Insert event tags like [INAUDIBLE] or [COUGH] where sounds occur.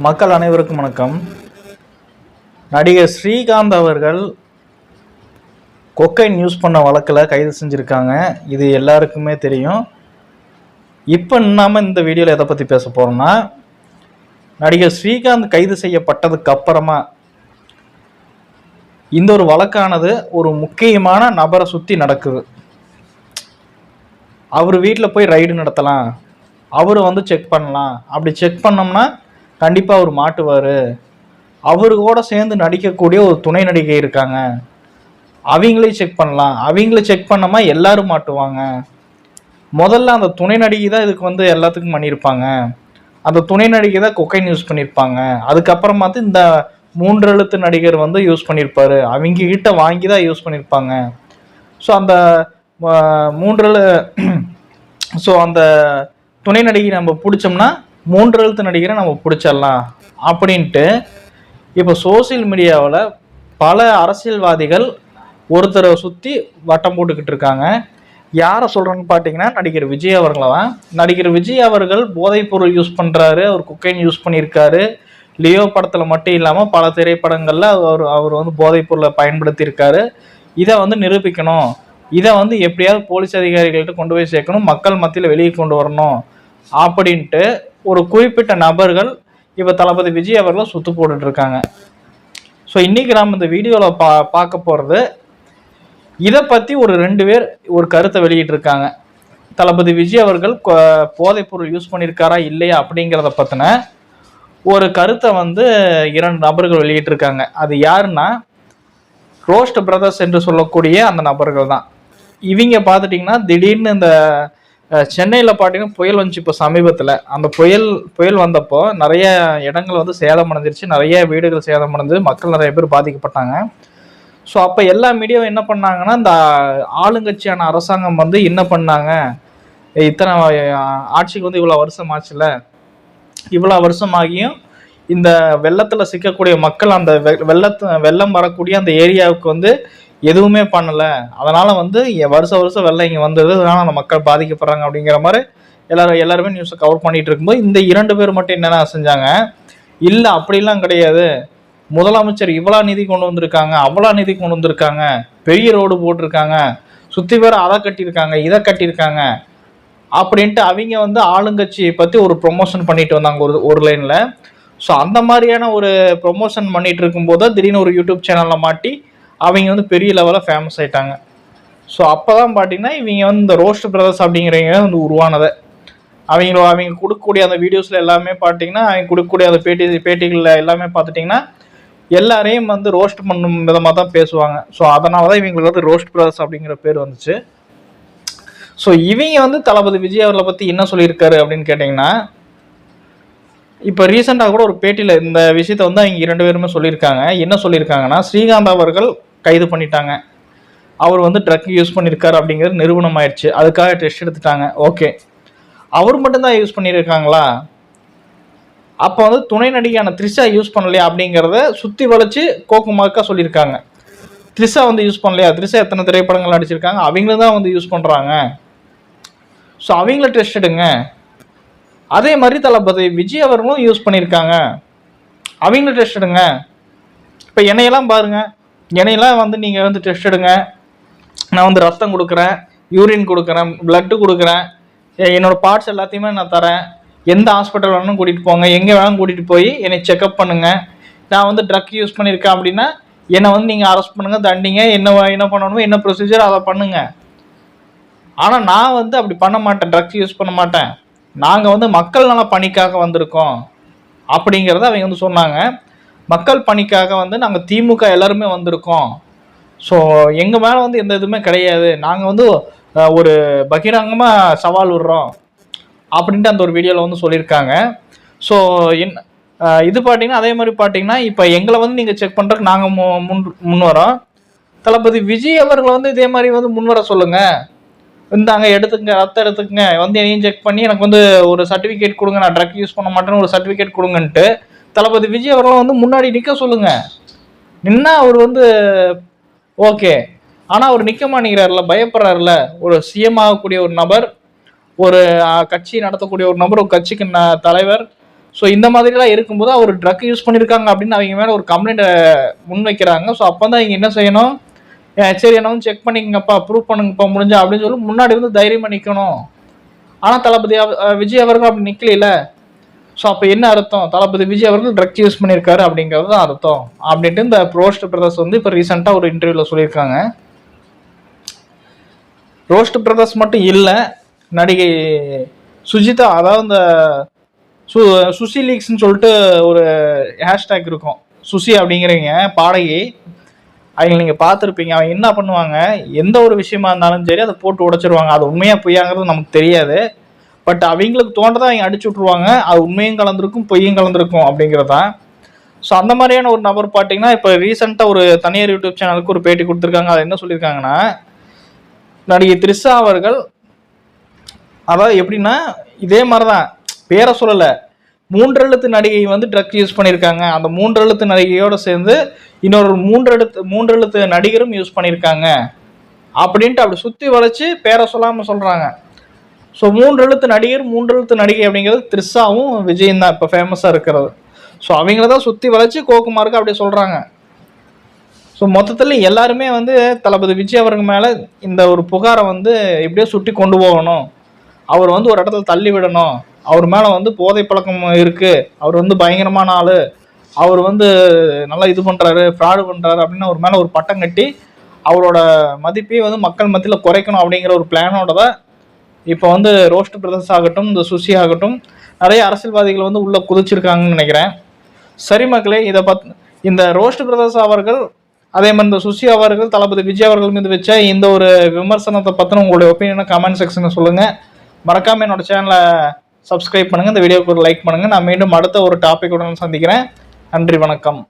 மக்கள் அனைவருக்கும் வணக்கம். நடிகர் ஸ்ரீகாந்த் அவர்கள் கொக்கைன் யூஸ் பண்ண வழக்கில் கைது செஞ்சுருக்காங்க. இது எல்லாருக்குமே தெரியும். இப்போ நாம் இந்த வீடியோவில் எதை பற்றி பேச போகிறோம்னா நடிகர் ஸ்ரீகாந்த் கைது செய்யப்பட்டதுக்கு அப்புறமா இந்த ஒரு வழக்கானது ஒரு முக்கியமான நபரை சுற்றி நடக்குது. அவர் வீட்டில் போய் ரைடு நடத்தலாம். அவரை வந்து செக் பண்ணலாம். அப்படி செக் பண்ணோம்னா கண்டிப்பாக அவர் மாட்டுவார். அவரு கூட சேர்ந்து நடிக்கக்கூடிய ஒரு துணை நடிகை இருக்காங்க. அவங்களே செக் பண்ணலாம். அவங்கள செக் பண்ணோமா எல்லாரும் மாட்டுவாங்க. முதல்ல அந்த துணை நடிகை தான் இதுக்கு வந்து எல்லாத்துக்கும் பண்ணியிருப்பாங்க. அந்த துணை நடிகை தான் கொக்கைன் யூஸ் பண்ணியிருப்பாங்க. அதுக்கப்புறமாத்து இந்த மூன்று எழுத்து நடிகர் வந்து யூஸ் பண்ணியிருப்பாரு. அவங்க கிட்ட வாங்கி தான் யூஸ் பண்ணியிருப்பாங்க. ஸோ அந்த மூன்று ஸோ [CLEARS THROAT] அந்த துணை நடிகை நம்ம பிடிச்சோம்னா மூன்று எழுத்து நடிகரை நம்ம பிடிச்சிடலாம் அப்படின்ட்டு இப்போ சோஷியல் மீடியாவில் பல அரசியல்வாதிகள் ஒருத்தரை சுற்றி வட்டம் போட்டுக்கிட்டு இருக்காங்க. யாரை சொல்கிறேன்னு பார்த்தீங்கன்னா நடிகர் விஜய் அவர்களை தான். நடிகர் விஜய் அவர்கள் போதைப்பொருள் யூஸ் பண்ணுறாரு அவர் குக்கைன் யூஸ் பண்ணியிருக்காரு. லியோ படத்தில் மட்டும் இல்லாமல் பல திரைப்படங்களில் அவர் அவர் வந்து போதைப்பொருளை பயன்படுத்தியிருக்காரு. இதை வந்து நிரூபிக்கணும். இதை வந்து எப்படியாவது போலீஸ் அதிகாரிகள்கிட்ட கொண்டு போய் சேர்க்கணும் மக்கள் மத்தியில் வெளியே கொண்டு வரணும் அப்படின்ட்டு ஒரு குறிப்பிட்ட நபர்கள் இப்போ தளபதி விஜய் அவர்களை சுத்து போட்டுட்டு இருக்காங்க ஸோ இன்னைக்கு நாம் இந்த வீடியோவில் பா பார்க்க போகிறது இதை பற்றி ஒரு ரெண்டு பேர் ஒரு கருத்தை வெளியிட்டிருக்காங்க. தளபதி விஜய் அவர்கள் போதைப்பொருள் யூஸ் பண்ணியிருக்காரா இல்லையா அப்படிங்கிறத பற்றின ஒரு கருத்தை வந்து இரண்டு நபர்கள் வெளியிட்டிருக்காங்க. அது யாருன்னா ரோஸ்ட் பிரதர்ஸ் என்று சொல்லக்கூடிய அந்த நபர்கள் தான். இவங்க பார்த்துட்டிங்கன்னா திடீர்னு இந்த சென்னையில் பார்த்தீங்கன்னா புயல் வந்துச்சு இப்போ சமீபத்தில். அந்த புயல் புயல் வந்தப்போ நிறைய இடங்கள் வந்து சேதம் அடைஞ்சிருச்சு. நிறைய வீடுகள் சேதம் அடைஞ்சு மக்கள் நிறைய பேர் பாதிக்கப்பட்டாங்க. ஸோ அப்போ எல்லா மீடியாவும் என்ன பண்ணாங்கன்னா இந்த ஆளுங்கட்சியான அரசாங்கம் வந்து என்ன பண்ணாங்க? இத்தனை ஆட்சிக்கு வந்து இவ்வளோ வருஷம் ஆச்சுல இவ்வளோ வருஷமாகியும் இந்த வெள்ளத்தில் சிக்கக்கூடிய மக்கள் அந்த வெ- வெள்ளத்து வெள்ளம் வரக்கூடிய அந்த ஏரியாவுக்கு வந்து எதுவுமே பண்ணலை. அதனால் வந்து எ- வருஷ வருஷம் வெள்ளம் இங்கே வந்தது. அதனால் அந்த மக்கள் பாதிக்கப்படுறாங்க அப்படிங்கிற மாதிரி எல்லாரும் எல்லாருமே நியூஸை கவர் பண்ணிட்டு இருக்கும்போது இந்த இரண்டு பேர் மட்டும் என்னென்ன செஞ்சாங்க? இல்லை அப்படிலாம் கிடையாது. முதலமைச்சர் இவ்வளோ நிதி கொண்டு வந்திருக்காங்க அவ்வளோ நிதி கொண்டு வந்திருக்காங்க. பெரிய ரோடு போட்டிருக்காங்க. சுற்றி பேர் அதை கட்டியிருக்காங்க இதை கட்டியிருக்காங்க. அப்படின்ட்டு அவங்க வந்து ஆளுங்கட்சியை பற்றி ஒரு ப்ரொமோஷன் பண்ணிட்டு வந்தாங்க ஒரு ஒரு லைனில் ஸோ அந்த மாதிரியான ஒரு ப்ரொமோஷன் பண்ணிட்டு இருக்கும்போது திடீர்னு ஒரு யூடியூப் சேனலில் மாட்டி அவங்க வந்து பெரிய லெவலில் ஃபேமஸ் ஆயிட்டாங்க. ஸோ அப்போ தான் பார்த்தீங்கன்னா இவங்க வந்து இந்த ரோஸ்ட் பிரதர்ஸ் அப்படிங்கிறவங்க வந்து உருவானதை. அவங்க அவங்க கொடுக்கக்கூடிய அந்த வீடியோஸில் எல்லாமே பார்த்தீங்கன்னா அவங்க கொடுக்கக்கூடிய அந்த பேட்டி பேட்டிகளில் எல்லாமே பார்த்துட்டிங்கன்னா எல்லாரையும் வந்து ரோஸ்ட் பண்ணும் விதமாக தான் பேசுவாங்க. ஸோ அதனால தான் இவங்களுக்கு வந்து ரோஸ்ட் பிரதர்ஸ் அப்படிங்கிற பேர் வந்துச்சு. ஸோ இவங்க வந்து தளபதி விஜய் அவர்களை பற்றி என்ன சொல்லியிருக்காரு அப்படின்னு கேட்டிங்கன்னா இப்போ ரீசெண்டாக கூட ஒரு பேட்டியில் இந்த விஷயத்தை வந்து அவங்க இரண்டு பேருமே சொல்லியிருக்காங்க. என்ன சொல்லியிருக்காங்கன்னா ஸ்ரீகாந்த் அவர்கள் கைது பண்ணிட்டாங்க. அவர் வந்து ட்ரக் யூஸ் பண்ணியிருக்காரு அப்படிங்கிறது நிரூபணம் ஆயிடுச்சு அதுக்காக டெஸ்ட் எடுத்துட்டாங்க. ஓகே அவர் மட்டும்தான் யூஸ் பண்ணியிருக்காங்களா அப்போ வந்து துணை நடிகையான த்ரிஷா யூஸ் பண்ணலையா அப்படிங்கிறத சுற்றி வளைச்சு கோக்குமாக்கா சொல்லியிருக்காங்க. த்ரிஷா வந்து யூஸ் பண்ணலையா? த்ரிஷா எத்தனை திரைப்படங்கள் நடிச்சிருக்காங்க? அவங்களும் தான் வந்து யூஸ் பண்ணுறாங்க ஸோ அவங்கள டெஸ்ட் எடுங்க. அதே மாதிரி தளபதி விஜய் அவர்களும் யூஸ் பண்ணியிருக்காங்க அவங்கள டெஸ்ட் எடுங்க. இப்போ என்னையெல்லாம் பாருங்கள் என்னையெல்லாம் வந்து நீங்கள் வந்து டெஸ்ட் எடுங்க. நான் வந்து ரத்தம் கொடுக்குறேன் யூரின் கொடுக்குறேன் பிளட்டு கொடுக்குறேன். என்னோடய என்னோட பார்ட்ஸ் எல்லாத்தையுமே நான் தரேன். எந்த ஹாஸ்பிட்டல் வேணாலும் கூட்டிகிட்டு போங்க. எங்கே வேணாலும் கூட்டிகிட்டு போய் என்னை செக்அப் பண்ணுங்கள் நான் வந்து ட்ரக் யூஸ் பண்ணியிருக்கேன் அப்படின்னா என்னை வந்து நீங்கள் அரெஸ்ட் பண்ணுங்க தண்டிங்க. என்ன என்ன பண்ணணுமோ என்ன ப்ரொசீஜர் அதை பண்ணுங்கள் ஆனால் நான் வந்து அப்படி பண்ண மாட்டேன். ட்ரக்ஸ் யூஸ் பண்ண மாட்டேன். நாங்கள் வந்து மக்கள் நல பணிக்காக வந்திருக்கோம். அப்படிங்கிறத அவங்க வந்து சொன்னாங்க. மக்கள் பணிக்காக வந்து நாங்கள் திமுக எல்லாருமே வந்திருக்கோம். ஸோ எங்கள் மேலே வந்து எந்த இதுவுமே கிடையாது. நாங்கள் வந்து ஒரு பகிரங்கமாக சவால் விடுறோம். அப்படின்ட்டு அந்த ஒரு வீடியோவில் வந்து சொல்லியிருக்காங்க. ஸோ என் இது பார்த்தீங்கன்னா அதே மாதிரி பார்த்தீங்கன்னா இப்போ எங்களை வந்து நீங்கள் செக் பண்ணுறதுக்கு நாங்கள் மு முன் முன் வரோம் தளபதி விஜய் அவர்களை வந்து இதே மாதிரி வந்து முன் வர சொல்லுங்கள் இந்தாங்க எடுத்துங்க ரத்தம் எடுத்துக்கங்க. வந்து என்னையும் செக் பண்ணி எனக்கு வந்து ஒரு சர்டிஃபிகேட் கொடுங்க. நான் ட்ரக் யூஸ் பண்ண மாட்டேன்னு ஒரு சர்டிஃபிகேட் கொடுங்கன்ட்டு தளபதி விஜய் அவர்களும் வந்து முன்னாடி நிற்க சொல்லுங்க. நின்னா அவர் வந்து ஓகே ஆனால் அவர் நிற்க மாட்டேங்கிறாருல பயப்படுறாருல. ஒரு சிஎம் ஆகக்கூடிய ஒரு நபர் ஒரு கட்சி நடத்தக்கூடிய ஒரு நபர் ஒரு கட்சிக்கு ந தலைவர். ஸோ இந்த மாதிரிலாம் இருக்கும்போது அவர் ட்ரக் யூஸ் பண்ணியிருக்காங்க அப்படின்னு அவங்க மேலே ஒரு கம்ப்ளைண்ட்டை முன்வைக்கிறாங்க. ஸோ அப்போ தான் இங்கே என்ன செய்யணும்? சரி என்ன வந்து செக் பண்ணிக்கங்கப்பா ப்ரூவ் பண்ணுங்கப்பா முடிஞ்சா அப்படின்னு சொல்லி முன்னாடி வந்து தைரியமாக நிற்கணும் ஆனால் தளபதி விஜய் அவர்கள் அப்படி நிற்கல ஸோ அப்போ என்ன அர்த்தம்? தளபதி விஜய் அவர்கள் ட்ரக் யூஸ் பண்ணியிருக்காரு அப்படிங்கிறது தான் அர்த்தம். அப்படின்ட்டு இந்த ரோஸ்ட் பிரதர்ஸ் வந்து இப்போ ரீசெண்டாக ஒரு இன்டர்வியூவில் சொல்லியிருக்காங்க. ரோஸ்ட் பிரதர்ஸ் மட்டும் இல்லை நடிகை சுஜிதா அதாவது இந்த சு சுசி லீக்ஸ்னு சொல்லிட்டு ஒரு ஹேஷ்டேக் இருக்கும். சுசி அப்படிங்கிறவங்க பாடகி. அவங்க நீங்கள் பார்த்துருப்பீங்க அவங்க என்ன பண்ணுவாங்க? எந்த ஒரு விஷயமா இருந்தாலும் சரி அதை போட்டு உடைச்சிருவாங்க. அது உண்மையாக பொய்யாங்கிறது நமக்கு தெரியாது. பட் அவங்களுக்கு தோன்றதை அவங்க அடிச்சு விட்ருவாங்க அது உண்மையும் கலந்துருக்கும் பொய்யும் கலந்துருக்கும் அப்படிங்கிறது. தான் ஸோ அந்த மாதிரியான ஒரு நபர் பார்த்தீங்கன்னா இப்போ ரீசெண்டாக ஒரு தனியார் யூடியூப் சேனலுக்கு ஒரு பேட்டி கொடுத்துருக்காங்க. அது என்ன சொல்லியிருக்காங்கன்னா நடிகை த்ரிஷா அவர்கள் அதாவது எப்படின்னா இதே மாதிரி தான் பேரை சொல்லலை. மூன்றெழுத்து நடிகை வந்து ட்ரக் யூஸ் பண்ணியிருக்காங்க. அந்த மூன்றெழுத்து நடிகையோட சேர்ந்து இன்னொரு மூன்றெழுத்து மூன்றெழுத்து நடிகரும் யூஸ் பண்ணியிருக்காங்க. அப்படின்ட்டு அப்படி சுற்றி வளைச்சு பேரை சொல்லாமல் சொல்கிறாங்க ஸோ மூன்று எழுத்து நடிகர் மூன்று எழுத்து நடிகை அப்படிங்கிறது த்ரிஷாவும் விஜயும் தான் இப்போ ஃபேமஸாக இருக்கிறது. ஸோ அவங்கள தான் சுற்றி வளைச்சி கோகுமாருக்கு அப்படி சொல்கிறாங்க ஸோ மொத்தத்தில் எல்லாருமே வந்து தளபதி விஜய் அவருக்கு மேலே இந்த ஒரு புகாரை வந்து எப்படியோ சுட்டி கொண்டு போகணும். அவர் வந்து ஒரு இடத்துல தள்ளி விடணும். அவர் மேலே வந்து போதை பழக்கம் இருக்குது அவர் வந்து பயங்கரமான ஆள். அவர் வந்து நல்லா இது பண்ணுறாரு ஃப்ராடு பண்ணுறாரு அப்படின்னு அவர் மேலே ஒரு பட்டம் கட்டி அவரோட மதிப்பையும் வந்து மக்கள் மத்தியில் குறைக்கணும் அப்படிங்கிற ஒரு பிளானோட தான் இப்போ வந்து ரோஸ்ட் பிரதர்ஸ் ஆகட்டும் இந்த சுசி ஆகட்டும் நிறைய அரசியல்வாதிகள் வந்து உள்ளே குதிச்சிருக்காங்கன்னு நினைக்கிறேன். சரி மக்களே இதை பத் இந்த ரோஸ்ட் பிரதர்ஸ் அவர்கள் அதே மாதிரி இந்த சுசி அவர்கள் தளபதி விஜய் அவர்கள் மீது வச்ச இந்த ஒரு விமர்சனத்தை பற்றின உங்களுடைய ஒப்பீனியனை கமெண்ட் செக்ஷனில் சொல்லுங்கள் மறக்காமல் என்னோட சேனலை சப்ஸ்கிரைப் பண்ணுங்கள் இந்த வீடியோக்கு ஒரு லைக் பண்ணுங்கள் நான் மீண்டும் அடுத்த ஒரு டாபிக் உடன் சந்திக்கிறேன். நன்றி வணக்கம்.